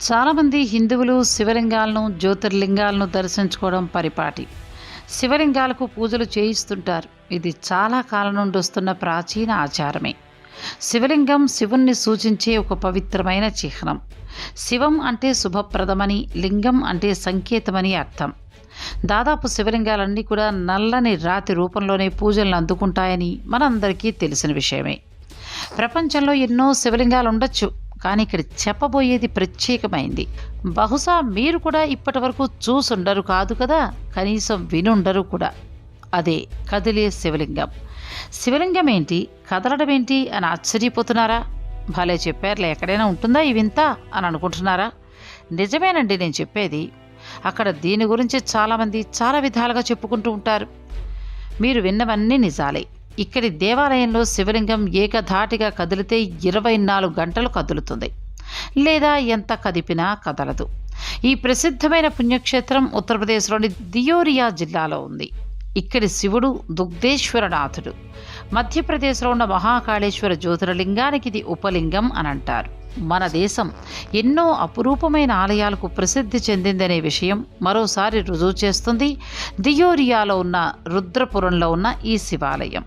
చాలామంది హిందువులు శివలింగాలను జ్యోతిర్లింగాలను దర్శించుకోవడం పరిపాటి. శివలింగాలకు పూజలు చేయిస్తుంటారు. ఇది చాలా కాలం నుండి వస్తున్న ప్రాచీన ఆచారమే. శివలింగం శివుణ్ణి సూచించే ఒక పవిత్రమైన చిహ్నం. శివం అంటే శుభప్రదమని లింగం అంటే సంకేతమని అర్థం. దాదాపు శివలింగాలన్నీ కూడా నల్లని రాతి రూపంలోనే పూజలను అందుకుంటాయని మనందరికీ తెలిసిన విషయమే. ప్రపంచంలో ఎన్నో శివలింగాలు ఉండొచ్చు కానీ ఇక్కడ చెప్పబోయేది ప్రత్యేకమైంది. బహుశా మీరు కూడా ఇప్పటి వరకు చూసుండరు కాదు కదా? కనీసం వినుండరు కూడా. అదే కదిలే శివలింగం. శివలింగం ఏంటి? కదలడం ఏంటి? అని ఆశ్చర్యపోతున్నారా? భలే చెప్పారులే ఎక్కడైనా ఉంటుందా ఈ వింత? అని అనుకుంటున్నారా? నిజమేనండి నేను చెప్పేది. అక్కడ దీని గురించి చాలామంది చాలా విధాలుగా చెప్పుకుంటూ ఉంటారు. మీరు విన్నవన్నీ నిజాలే. ఇక్కడి దేవాలయంలో శివలింగం ఏకధాటిగా కదిలితే ఇరవై నాలుగు గంటలు కదులుతుంది. లేదా ఎంత కదిపినా కదలదు. ఈ ప్రసిద్ధమైన పుణ్యక్షేత్రం ఉత్తరప్రదేశ్లోని దియోరియా జిల్లాలో ఉంది. ఇక్కడి శివుడు దుగ్ధేశ్వరనాథుడు. మధ్యప్రదేశ్లో ఉన్న మహాకాళేశ్వర జ్యోతిర్లింగానికి ఇది ఉపలింగం అని అంటారు మన దేశం ఎన్నో అపురూపమైన ఆలయాలకు ప్రసిద్ధి చెందిందనే విషయం మరోసారి రుజువు చేస్తుంది దియోరియాలో ఉన్న రుద్రపురంలో ఉన్న ఈ శివాలయం.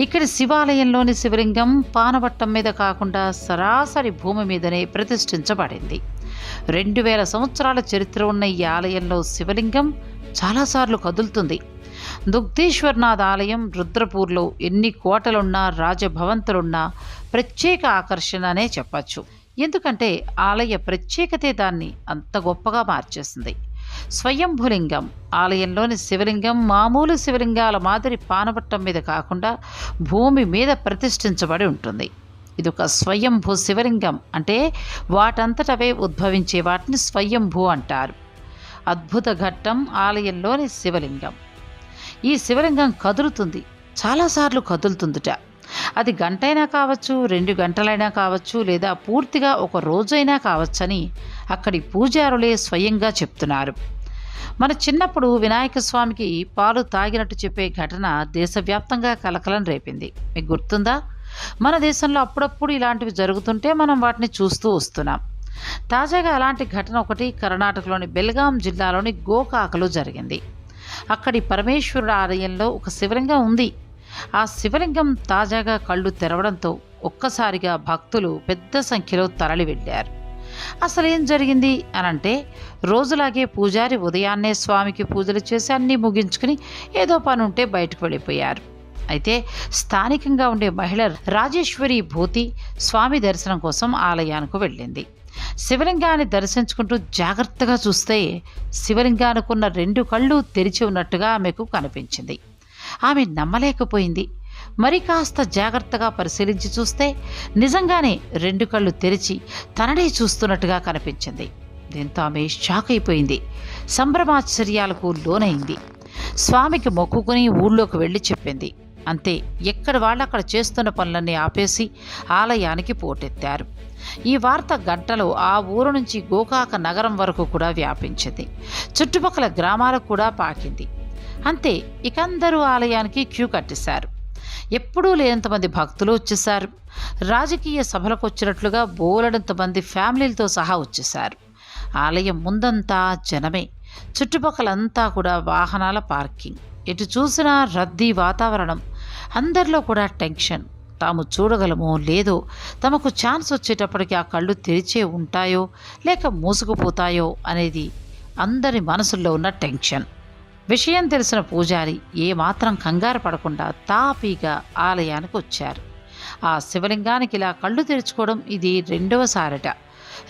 ఇక్కడి శివాలయంలోని శివలింగం పానవట్టం మీద కాకుండా సరాసరి భూమి మీదనే ప్రతిష్ఠించబడింది. రెండు వేల సంవత్సరాల చరిత్ర ఉన్న ఈ ఆలయంలో శివలింగం చాలాసార్లు కదులుతుంది. దుగ్ధేశ్వర్నాథ్ ఆలయం రుద్రపూర్లో ఎన్ని కోటలున్నా రాజభవంతులున్నా ప్రత్యేక ఆకర్షణ అనే చెప్పచ్చు. ఎందుకంటే ఆలయ ప్రత్యేకతే దాన్ని అంత గొప్పగా మార్చేసింది. స్వయంభులింగం. ఆలయంలోని శివలింగం మామూలు శివలింగాల మాదిరి పానపట్టం మీద కాకుండా భూమి మీద ప్రతిష్ఠించబడి ఉంటుంది. ఇది ఒక స్వయంభూ శివలింగం అంటే వాటంతటవే ఉద్భవించే వాటిని స్వయంభూ అంటారు. అద్భుత ఘట్టం ఆలయంలోని శివలింగం. ఈ శివలింగం కదులుతుంది. చాలాసార్లు కదులుతుందిట. అది గంటైనా కావచ్చు రెండు గంటలైనా కావచ్చు లేదా పూర్తిగా ఒక రోజైనా కావచ్చని అక్కడి పూజారులే స్వయంగా చెప్తున్నారు. మన చిన్నప్పుడు వినాయక స్వామికి పాలు తాగినట్టు చెప్పే ఘటన దేశవ్యాప్తంగా కలకలం రేపింది. మీకు గుర్తుందా? మన దేశంలో అప్పుడప్పుడు ఇలాంటివి జరుగుతుంటే మనం వాటిని చూస్తూ వస్తున్నాం. తాజాగా అలాంటి ఘటన ఒకటి కర్ణాటకలోని బెల్గాం జిల్లాలోని గోకాకలో జరిగింది. అక్కడి పరమేశ్వరుడు ఆలయంలో ఒక శివలింగం ఉంది. ఆ శివలింగం తాజాగా కళ్ళు తెరవడంతో ఒక్కసారిగా భక్తులు పెద్ద సంఖ్యలో తరలి వెళ్ళారు అసలు ఏం జరిగింది అని అంటే రోజులాగే పూజారి ఉదయాన్నే స్వామికి పూజలు చేసి అన్నీ ముగించుకుని ఏదో పని ఉంటే బయటకు వెళ్ళిపోయారు. అయితే స్థానికంగా ఉండే మహిళ రాజేశ్వరి భూతి స్వామి దర్శనం కోసం ఆలయానికి వెళ్ళింది. శివలింగాన్ని దర్శించుకుంటూ జాగ్రత్తగా చూస్తే శివలింగానికున్న రెండు కళ్ళు తెరిచి ఉన్నట్టుగా ఆమెకు కనిపించింది. ఆమె నమ్మలేకపోయింది. మరి కాస్త జాగ్రత్తగా పరిశీలించి చూస్తే నిజంగానే రెండు కళ్ళు తెరిచి తననే చూస్తున్నట్టుగా కనిపించింది. దీంతో ఆమె షాక్ అయిపోయింది. సంభ్రమాశ్చర్యాలకు లోనైంది. స్వామికి మొక్కుకుని ఊళ్ళోకి వెళ్ళి చెప్పింది. అంతే ఎక్కడ వాళ్ళు అక్కడ చేస్తున్న పనులన్నీ ఆపేసి ఆలయానికి పోటెత్తారు. ఈ వార్త గంటలో ఆ ఊరు నుంచి గోకాక నగరం వరకు కూడా వ్యాపించింది. చుట్టుపక్కల గ్రామాలకు కూడా పాకింది. అంతే ఇక అందరూ ఆలయానికి క్యూ కట్టేశారు. ఎప్పుడూ లేనంతమంది భక్తులు వచ్చేసారు రాజకీయ సభలకు వచ్చినట్లుగా బోలెడంతమంది ఫ్యామిలీలతో సహా వచ్చేసారు ఆలయం ముందంతా జనమే. చుట్టుపక్కలంతా కూడా వాహనాల పార్కింగ్. ఎటు చూసినా రద్దీ వాతావరణం. అందరిలో కూడా టెన్షన్. తాము చూడగలమో లేదో తమకు ఛాన్స్ వచ్చేటప్పటికి ఆ కళ్ళు తెరిచే ఉంటాయో లేక మూసుకుపోతాయో అనేది అందరి మనసుల్లో ఉన్న టెన్షన్. విషయం తెలిసిన పూజారి ఏమాత్రం కంగారు పడకుండా తాపీగా ఆలయానికి వచ్చారు. ఆ శివలింగానికి ఇలా కళ్ళు తెరుచుకోవడం ఇది రెండవసారట.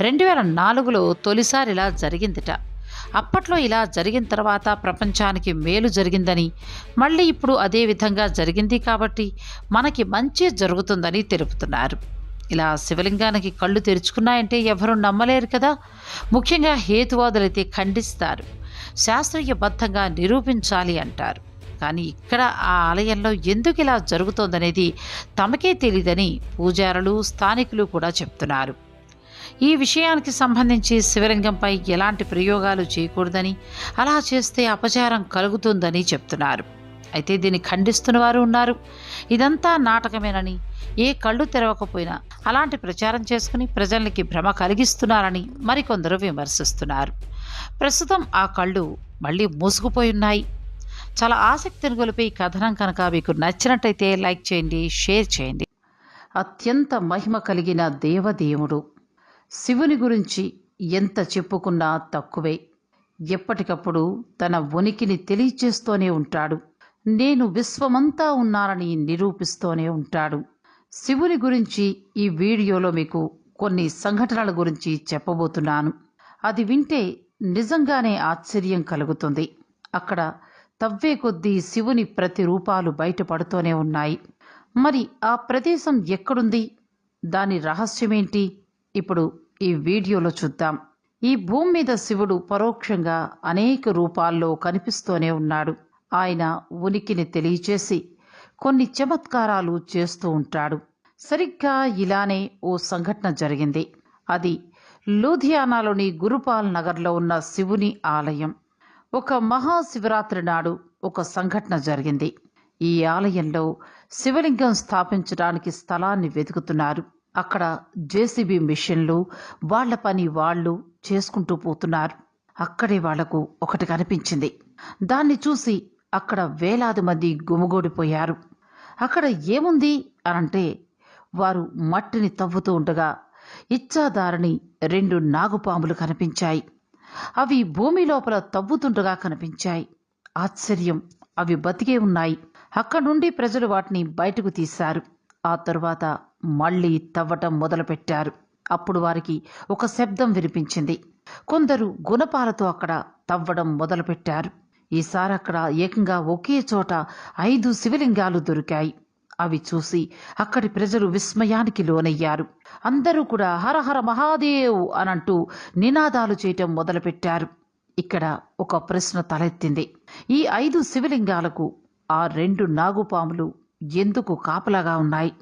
రెండు వేల నాలుగులో తొలిసారి ఇలా జరిగిందిట. అప్పట్లో ఇలా జరిగిన తర్వాత ప్రపంచానికి మేలు జరిగిందని మళ్ళీ ఇప్పుడు అదే విధంగా జరిగింది కాబట్టి మనకి మంచి జరుగుతుందని తెలుపుతున్నారు. ఇలా శివలింగానికి కళ్ళు తెరుచుకున్నాయంటే ఎవరూ నమ్మలేరు కదా. ముఖ్యంగా హేతువాదులైతే ఖండిస్తారు. శాస్త్రీయబద్ధంగా నిరూపించాలి అంటారు. కానీ ఇక్కడ ఆ ఆలయంలో ఎందుకు ఇలా జరుగుతోందనేది తమకే తెలియదని పూజారులు స్థానికులు కూడా చెప్తున్నారు. ఈ విషయానికి సంబంధించి శివలింగంపై ఎలాంటి ప్రయోగాలు చేయకూడదని అలా చేస్తే అపచారం కలుగుతుందని చెప్తున్నారు. అయితే దీన్ని ఖండిస్తున్న వారు ఉన్నారు. ఇదంతా నాటకమేనని ఏ కళ్ళు తెరవకపోయినా అలాంటి ప్రచారం చేసుకుని ప్రజలకి భ్రమ కలిగిస్తున్నారని మరికొందరు విమర్శిస్తున్నారు. ప్రస్తుతం ఆ కళ్ళు మళ్ళీ మూసుకుపోయి ఉన్నాయి. చాలా ఆసక్తిని గొలిపే ఈ కథనం కనుక మీకు నచ్చినట్టయితే లైక్ చేయండి షేర్ చేయండి. అత్యంత మహిమ కలిగిన దేవదేవుడు. శివుని గురించి ఎంత చెప్పుకున్నా తక్కువే. ఎప్పటికప్పుడు తన ఉనికిని తెలియచేస్తూనే ఉంటాడు. నేను విశ్వమంతా ఉన్నానని నిరూపిస్తూనే ఉంటాడు. శివుని గురించి ఈ వీడియోలో మీకు కొన్ని సంఘటనల గురించి చెప్పబోతున్నాను. అది వింటే నిజంగానే ఆశ్చర్యం కలుగుతుంది. అక్కడ తవ్వే కొద్దీ శివుని ప్రతిరూపాలు బయటపడుతూనే ఉన్నాయి. మరి ఆ ప్రదేశం ఎక్కడుంది? దాని రహస్యమేంటి? ఇప్పుడు ఈ వీడియోలో చూద్దాం. ఈ భూమి మీద శివుడు పరోక్షంగా అనేక రూపాల్లో కనిపిస్తూనే ఉన్నాడు. ఆయన ఉనికిని తెలియచేసి కొన్ని చమత్కారాలు చేస్తూ ఉంటాడు. సరిగ్గా ఇలానే ఓ సంఘటన జరిగింది. అది లూధియానాలోని గురుపాల్ నగర్లో ఉన్న శివుని ఆలయం. ఒక మహాశివరాత్రి నాడు ఒక సంఘటన జరిగింది. ఈ ఆలయంలో శివలింగం స్థాపించడానికి స్థలాన్ని వెతుకుతున్నారు. అక్కడ జేసీబీ మిషన్లు వాళ్ళ పని వాళ్ళు చేసుకుంటూ పోతున్నారు. అక్కడే వాళ్ళకు ఒకటి కనిపించింది. దాన్ని చూసి అక్కడ వేలాది మంది గుమిగూడిపోయారు. అక్కడ ఏముంది అనంటే వారు మట్టిని తవ్వుతూ ఉండగా ఇచ్చాదారని రెండు నాగుపాములు కనిపించాయి. అవి భూమి లోపల తవ్వుతుండగా కనిపించాయి. ఆశ్చర్యం! అవి బతికే ఉన్నాయి. అక్కడి నుండి ప్రజలు వాటిని బయటకు తీశారు. ఆ తరువాత మళ్ళీ తవ్వటం మొదలుపెట్టారు. అప్పుడు వారికి ఒక శబ్దం వినిపించింది. కొందరు గుణపాలతో అక్కడ తవ్వడం మొదలుపెట్టారు. ఈసారి అక్కడ ఏకంగా ఒకే చోట ఐదు శివలింగాలు దొరికాయి. అవి చూసి అక్కడి ప్రజలు విస్మయానికి లోనయ్యారు. అందరూ కూడా హరహర మహాదేవ్ అనంటూ నినాదాలు చేయటం మొదలుపెట్టారు. ఇక్కడ ఒక ప్రశ్న తలెత్తింది. ఈ ఐదు శివలింగాలకు ఆ రెండు నాగుపాములు ఎందుకు కాపలాగా ఉన్నాయి?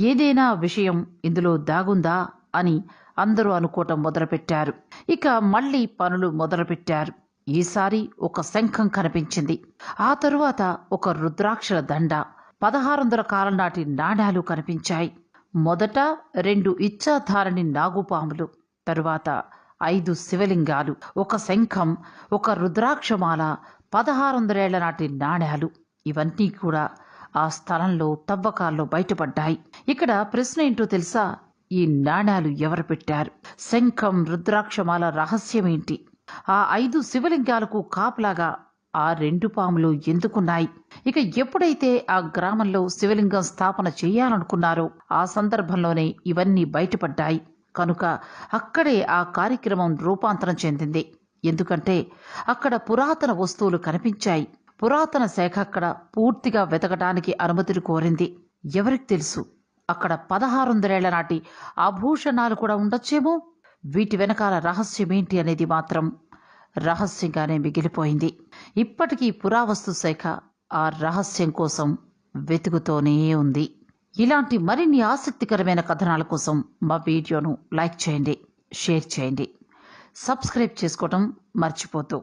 ఏదైనా విషయం ఇందులో దాగుందా అని అందరూ అనుకోవటం మొదలుపెట్టారు. ఇక మళ్ళీ పనులు మొదలుపెట్టారు. ఈసారి ఒక శంఖం కనిపించింది. ఆ తరువాత ఒక రుద్రాక్షల దండ. పదహారు వందల కాలం నాటి నాణాలు కనిపించాయి. మొదట రెండు ఇచ్చాధారణి నాగుపాములు తరువాత ఐదు శివలింగాలు ఒక శంఖం ఒక రుద్రాక్షమాల పదహారు వందలేళ్ళ నాటి నాణ్యాలు ఇవన్నీ కూడా ఆ స్థలంలో తవ్వకాల్లో బయటపడ్డాయి. ఇక్కడ ప్రశ్న ఏంటో తెలుసా? ఈ నాణ్యాలు ఎవరు పెట్టారు? శంఖం రుద్రాక్షమాల రహస్యమేంటి ఆ ఐదు శివలింగాలకు కాపలాగా ఆ రెండు పాములు ఎందుకున్నాయి? ఇక ఎప్పుడైతే ఆ గ్రామంలో శివలింగం స్థాపన చేయాలనుకున్నారో ఆ సందర్భంలోనే ఇవన్నీ బయటపడ్డాయి. కనుక అక్కడే ఆ కార్యక్రమం రూపాంతరం చెందింది. ఎందుకంటే అక్కడ పురాతన వస్తువులు కనిపించాయి. పురాతన శాఖ అక్కడ పూర్తిగా వెతకడానికి అనుమతిని కోరింది. ఎవరికి తెలుసు? అక్కడ పదహారు వందలేళ్ళ నాటి ఆభూషణాలు కూడా ఉండొచ్చేమో? వీటి వెనకాల రహస్యమేంటి అనేది మాత్రం రహస్యంగానే మిగిలిపోయింది. ఇప్పటికీ పురావస్తు శాఖ ఆ రహస్యం కోసం వెతుకుతూనే ఉంది. ఇలాంటి మరిన్ని ఆసక్తికరమైన కథనాల కోసం మా వీడియోను లైక్ చేయండి షేర్ చేయండి. సబ్స్క్రైబ్ చేసుకోవటం మర్చిపోతూ.